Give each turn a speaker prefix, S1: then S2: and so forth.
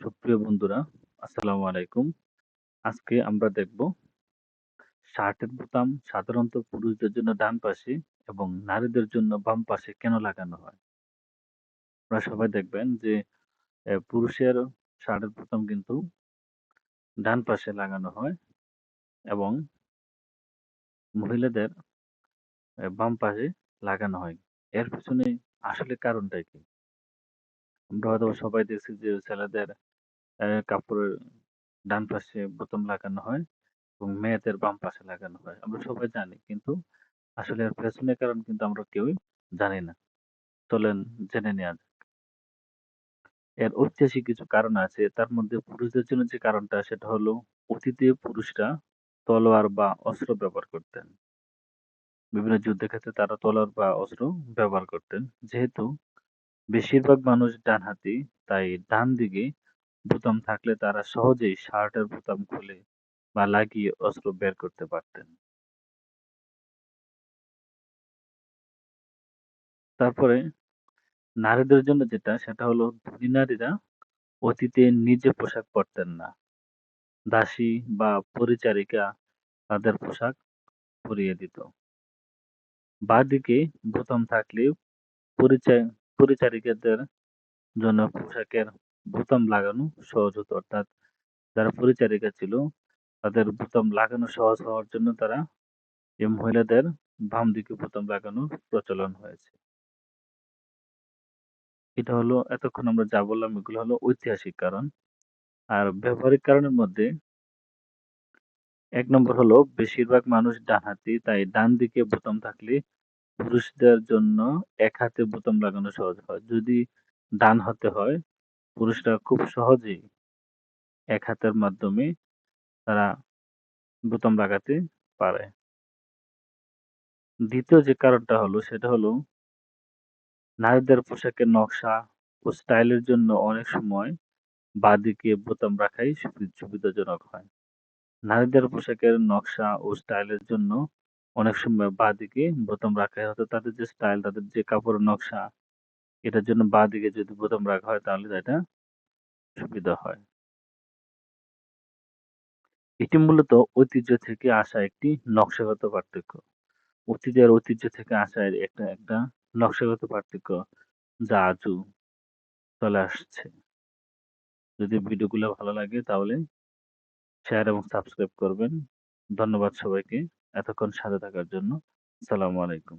S1: সুপ্রিয় বন্ধুরা, আসসালামু আলাইকুম। আজকে আমরা দেখব শার্টের বোতাম সাধারণত পুরুষদের জন্য ডান পাশে এবং নারীদের জন্য বাম পাশে কেন লাগানো হয়? আপনারা সবাই দেখবেন যে পুরুষের শার্টের বোতাম কিন্তু ডান পাশে লাগানো হয় এবং মহিলাদের বাম পাশে লাগানো হয়। এর পিছনে আসলে কারণটা কি? আমরা হয়তো সবাই দেখছি যে ছেলেদের কাপড়ের ডান পাশে বোতাম লাগানো হয় এবং মেয়েদের বাম পাশে লাগানো হয়। আমরা সবাই জানি কিন্তু আসলে এর পেছনের কারণ কিন্তু আমরা কেউই জানি না। চলেন জেনে নেওয়া যাক। এর ঐতিহাসিক কিছু কারণ আছে। তার মধ্যে পুরুষদের জন্য যে কারণটা, সেটা হলো অতীতে পুরুষরা তলোয়ার বা অস্ত্র ব্যবহার করতেন। বিভিন্ন যুদ্ধের ক্ষেত্রে তারা তলোয়ার বা অস্ত্র ব্যবহার করতেন। যেহেতু বেশিরভাগ মানুষ ডানহাতি, তাই ডান দিকে বোতাম থাকলে তারা সহজেই শার্টের বোতাম খুলে বা লাগিয়ে অস্ত্র বের করতে পারতেন। তারপরে নারীদের জন্য যেটা, সেটা হলো ধনী নারীরা অতীতে নিজে পোশাক পরতেন না। দাসী বা পরিচারিকা তাদের পোশাক পরিয়ে দিত। বাঁদিকে বোতাম থাকলে পরিচারিকাদের জন্য পোশাকের বোতাম লাগানো সহজ হতো। অর্থাৎ যারা পরিচারিকা ছিল, তাদের বোতাম লাগানো সহজ হওয়ার জন্য তারা এই মহিলাদের বাম দিকে বোতাম লাগানোর প্রচলন হয়েছে। এটা হলো, এতক্ষণ আমরা যা বললাম এগুলো হলো ঐতিহাসিক কারণ। আর ব্যবহারিক কারণের মধ্যে এক নম্বর হলো, বেশিরভাগ মানুষ ডানহাতি তাই ডান দিকে বোতাম থাকলে পুরুষদের জন্য এক হাতে বোতাম লাগানো সহজ হয়। যদি ডান হাতে হয় পুরুষরা খুব সহজেই এক হাতের মাধ্যমে তারা বোতাম লাগাতে পারে। দ্বিতীয় যে কারণটা হলো, সেটা হলো নারীদের পোশাকের নকশা ও স্টাইলের জন্য অনেক সময় বাঁদিকে বোতাম রাখাই সুবিধাজনক হয়। নারীদের পোশাকের নকশা ও স্টাইলের জন্য অনেক সময় বাঁদিকে বোতাম রাখা হয় তাদের যে স্টাইল তাদের যে কাপড়ের নকশা এটার জন্য বাঁদিকে যদি বোতাম রাখা হয় তাহলে এটা সুবিধা হয়। এটি মূলত ঐতিহ্য থেকে আসা একটি নকশাগত পার্থক্য। অতীতের ঐতিহ্য থেকে আসা একটা একটা নকশাগত পার্থক্য যা আজও চলে আসছে। যদি ভিডিওগুলো ভালো লাগে তাহলে শেয়ার এবং সাবস্ক্রাইব করবেন। ধন্যবাদ সবাইকে। এতক্ষণ সাথে থাকার জন্য। সালামু আলাইকুম।